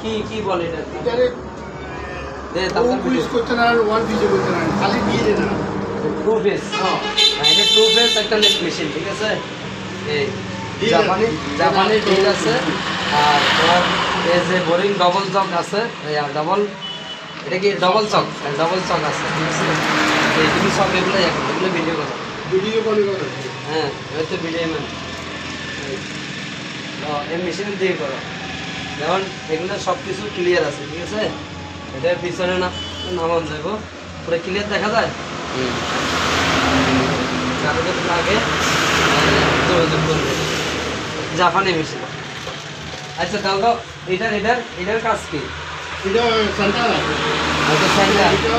কি কি বলে এটা? পুলিশ করতে না ওয়ান পিসে করতে না খালি দিয়ে দে টু ফেস হ্যাঁ এটা টু ফেস একটা লেট মেশিন ঠিক আছে? এই Drill জাপানি আছে। জাপানি ড্রিল আছে আর তোমার এই যে বোরিং ডবল চক আছে ডবল এটা কি ডবল চক? ডবল চক আছে ঠিক আছে? এই তুমি সব এগুলো এগুলো ভিডিও করো। ভিডিও কল করে হ্যাঁ এবার তো ভিডিও ম্যান এই মেশিন দিয়ে করো। যেমন এগুলো সব কিছু ক্লিয়ার আছে ঠিক আছে? এটার পিছনে না নামান যাব। পুরো ক্লিয়ার দেখা যায়? কাগজের লাগে যোগাযোগ করবে। জাপানি মেশিন আচ্ছা তাহলে তো এটার এটার এটার কাজ কি? এটা সেন্টার আচ্ছা এটা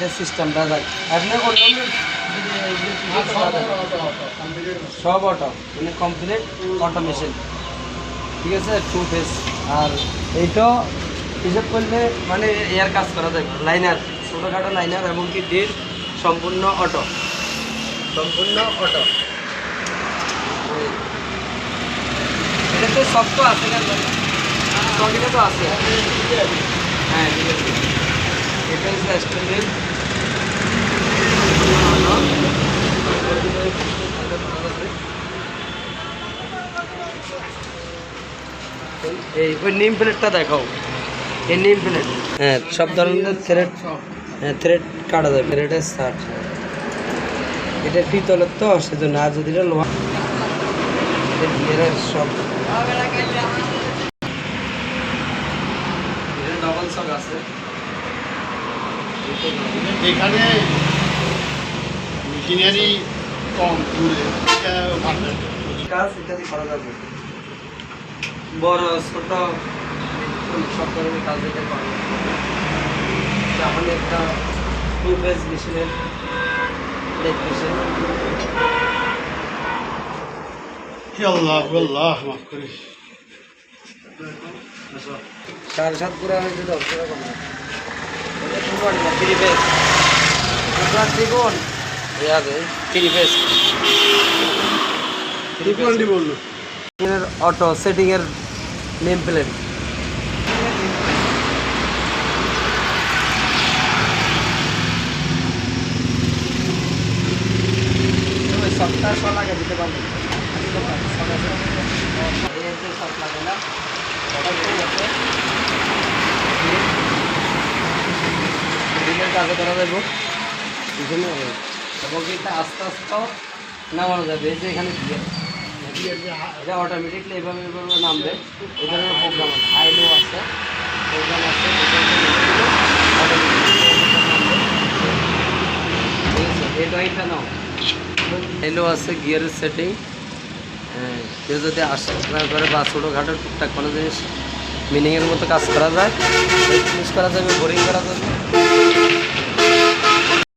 এটা সিস্টেমটা যায়। আপনি অন্য সব অটো মানে কমপ্লিট অটো মেশিন ঠিক আছে? টু ফেস আর এইটা হিসাব করলে মানে এয়ার কাজ করা যায়। লাইনার ছোটোখাটো লাইনার এমনকি ডেট সম্পূর্ণ অটো সম্পূর্ণ অটো এটা তো সব তো আছে না? সবটা তো আছে। হ্যাঁ ঠিক আছে। হচ্ছে স্ট্যান্ডার্ড এই ওই নিম প্লেটটা দেখাও। এই নিম প্লেট। হ্যাঁ সব ধরনের থ্রেড হ্যাঁ থ্রেড কাটা যায় থ্রেডের শার্ট এটা পিতলের তো সেজন্য আর যদি লোহা সব ডবল সক আছে এখানে মেশিনারি কম দূরে। কাজ ইত্যাদি করা যাবে? বড় ছোট সব ধরনের কাজ এটা করা যাবে। একটা টু ফেজ মেশিনের মেশিন আল্লাহ আল্লাহ মাফ করিস সাড়ে সাত করে আমি যদি দশ টাকা কম এটা টু ওয়ান না থ্রি টুকরা ত্রিকোণ সেটিংয়ের নেম প্লেট সপ্তাহ ছ লাগে দিতে পারবেন সব লাগে না কাজে করা যাব পিছনে এবং এটা আস্তে আস্তে নামানো যাবে। যে এখানে দিয়ে এটা অটোমেটিকলি এভাবে এভাবে নামবে। এই ধরনের প্রোগ্রাম আছে। হাই আছে। প্রোগ্রাম আছে। এই ড্রয়িংটা নাও এলো আছে। গিয়ারের সেটিং কেউ যদি আসা করে বা ছোটোখাটো টুকটাক কোনো জিনিস মিনিংয়ের মতো কাজ করা যায় জিনিস করা যাবে বোরিং করা যাবে। you.